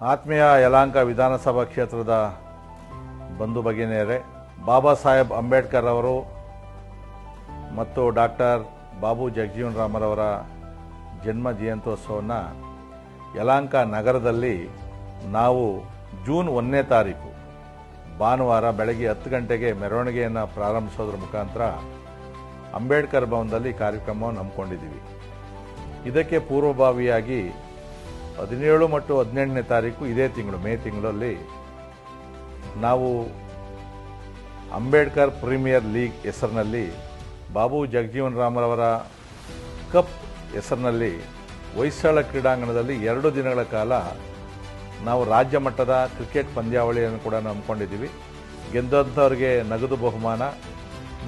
ಆತ್ಮೀಯ ಯಲಾಂಕ ವಿಧಾನಸಭಾ ಕ್ಷೇತ್ರದ ಬಂಧು ಭಗಿನಿಯರೇ, ಬಾಬಾ ಸಾಹೇಬ್ ಅಂಬೇಡ್ಕರ್ ಅವರು ಮತ್ತು ಡಾಕ್ಟರ್ ಬಾಬು ಜಗಜೀವನ್ ರಾಮರವರ ಜನ್ಮ ಜಯಂತ್ಯೋತ್ಸವವನ್ನು ಯಲಾಂಕ ನಗರದಲ್ಲಿ ನಾವು ಜೂನ್ ಒಂದನೇ ತಾರೀಕು ಭಾನುವಾರ ಬೆಳಗ್ಗೆ ಹತ್ತು ಗಂಟೆಗೆ ಮೆರವಣಿಗೆಯನ್ನು ಪ್ರಾರಂಭಿಸೋದ್ರ ಮುಖಾಂತರ ಅಂಬೇಡ್ಕರ್ ಭವನದಲ್ಲಿ ಕಾರ್ಯಕ್ರಮವನ್ನು ಹಮ್ಮಿಕೊಂಡಿದ್ದೀವಿ. ಇದಕ್ಕೆ ಪೂರ್ವಭಾವಿಯಾಗಿ ಹದಿನೇಳು ಮತ್ತು ಹದಿನೆಂಟನೇ ತಾರೀಕು ಇದೇ ತಿಂಗಳು, ಮೇ ತಿಂಗಳಲ್ಲಿ ನಾವು ಅಂಬೇಡ್ಕರ್ ಪ್ರೀಮಿಯರ್ ಲೀಗ್ ಹೆಸರಿನಲ್ಲಿ ಬಾಬು ಜಗಜೀವನ್ ರಾಮರವರ ಕಪ್ ಹೆಸರಿನಲ್ಲಿ ಹೊಯ್ಸಳ ಕ್ರೀಡಾಂಗಣದಲ್ಲಿ ಎರಡು ದಿನಗಳ ಕಾಲ ನಾವು ರಾಜ್ಯ ಮಟ್ಟದ ಕ್ರಿಕೆಟ್ ಪಂದ್ಯಾವಳಿಯನ್ನು ಕೂಡ ಹಮ್ಮಿಕೊಂಡಿದ್ದೀವಿ. ಗೆದ್ದಂಥವ್ರಿಗೆ ನಗದು ಬಹುಮಾನ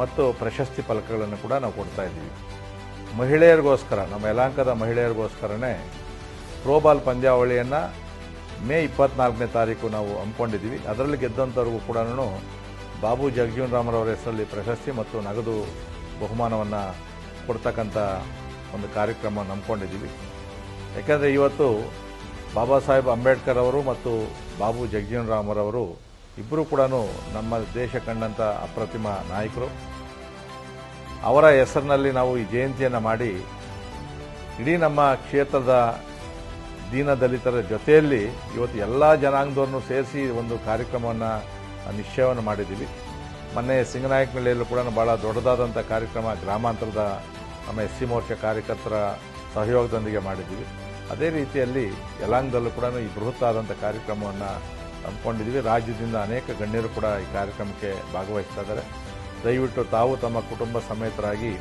ಮತ್ತು ಪ್ರಶಸ್ತಿ ಫಲಕಗಳನ್ನು ಕೂಡ ನಾವು ಕೊಡ್ತಾ ಇದ್ದೀವಿ. ಮಹಿಳೆಯರಿಗೋಸ್ಕರ, ನಮ್ಮ ಯಲಾಂಕದ ಮಹಿಳೆಯರಿಗೋಸ್ಕರನೇ ಥ್ರೋಬಾಲ್ ಪಂದ್ಯಾವಳಿಯನ್ನು ಮೇ ಇಪ್ಪತ್ನಾಲ್ಕನೇ ತಾರೀಕು ನಾವು ಹಮ್ಮಿಕೊಂಡಿದ್ದೀವಿ. ಅದರಲ್ಲಿ ಗೆದ್ದಂಥವ್ರಿಗೂ ಕೂಡ ಬಾಬು ಜಗಜೀವನ್ ರಾಮರವರ ಹೆಸರಲ್ಲಿ ಪ್ರಶಸ್ತಿ ಮತ್ತು ನಗದು ಬಹುಮಾನವನ್ನು ಕೊಡ್ತಕ್ಕಂಥ ಒಂದು ಕಾರ್ಯಕ್ರಮ ನಂಬ್ಕೊಂಡಿದ್ದೀವಿ ಯಾಕೆಂದರೆ ಇವತ್ತು ಬಾಬಾ ಸಾಹೇಬ್ ಅಂಬೇಡ್ಕರ್ ಅವರು ಮತ್ತು ಬಾಬು ಜಗಜೀವನ್ ರಾಮರವರು ಇಬ್ಬರೂ ಕೂಡ ನಮ್ಮ ದೇಶ ಕಂಡಂಥ ಅಪ್ರತಿಮ ನಾಯಕರು. ಅವರ ಹೆಸರಿನಲ್ಲಿ ನಾವು ಈ ಜಯಂತಿಯನ್ನು ಮಾಡಿ ಇಡೀ ನಮ್ಮ ಕ್ಷೇತ್ರದ ದೀನ ದಲಿತರ ಜೊತೆಯಲ್ಲಿ ಇವತ್ತು ಎಲ್ಲ ಜನಾಂಗದವ್ರನ್ನು ಸೇರಿಸಿ ಒಂದು ಕಾರ್ಯಕ್ರಮವನ್ನು ನಿಶ್ಚಯವನ್ನು ಮಾಡಿದ್ದೀವಿ. ಮೊನ್ನೆ ಸಿಂಗನಾಯಕನಹಳ್ಳಿಯಲ್ಲೂ ಕೂಡ ಭಾಳ ದೊಡ್ಡದಾದಂಥ ಕಾರ್ಯಕ್ರಮ ಗ್ರಾಮಾಂತರದ ನಮ್ಮ ಎಸ್ ಸಿ ಮೋರ್ಚಾ ಕಾರ್ಯಕರ್ತರ ಸಹಯೋಗದೊಂದಿಗೆ ಮಾಡಿದ್ದೀವಿ. ಅದೇ ರೀತಿಯಲ್ಲಿ ಯಲಾಂಗದಲ್ಲೂ ಕೂಡ ಈ ಬೃಹತ್ತಾದಂಥ ಕಾರ್ಯಕ್ರಮವನ್ನು ಹಮ್ಮಿಕೊಂಡಿದ್ದೀವಿ. ರಾಜ್ಯದಿಂದ ಅನೇಕ ಗಣ್ಯರು ಕೂಡ ಈ ಕಾರ್ಯಕ್ರಮಕ್ಕೆ ಭಾಗವಹಿಸ್ತಾ ಇದ್ದಾರೆ. ದಯವಿಟ್ಟು ತಾವು ತಮ್ಮ ಕುಟುಂಬ ಸಮೇತರಾಗಿ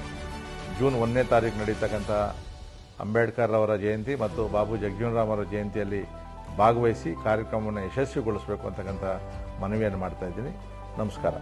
ಜೂನ್ ಒಂದನೇ ತಾರೀಕು ನಡೀತಕ್ಕಂಥ ಅಂಬೇಡ್ಕರ್ ಅವರ ಜಯಂತಿ ಮತ್ತು ಬಾಬು ಜಗಜೀವನ್ ರಾಮ್ ಅವರ ಜಯಂತಿಯಲ್ಲಿ ಭಾಗವಹಿಸಿ ಕಾರ್ಯಕ್ರಮವನ್ನು ಯಶಸ್ವಿಗೊಳಿಸಬೇಕು ಅಂತಕ್ಕಂಥ ಮನವಿಯನ್ನು ಮಾಡ್ತಾ ಇದ್ದೀನಿ. ನಮಸ್ಕಾರ.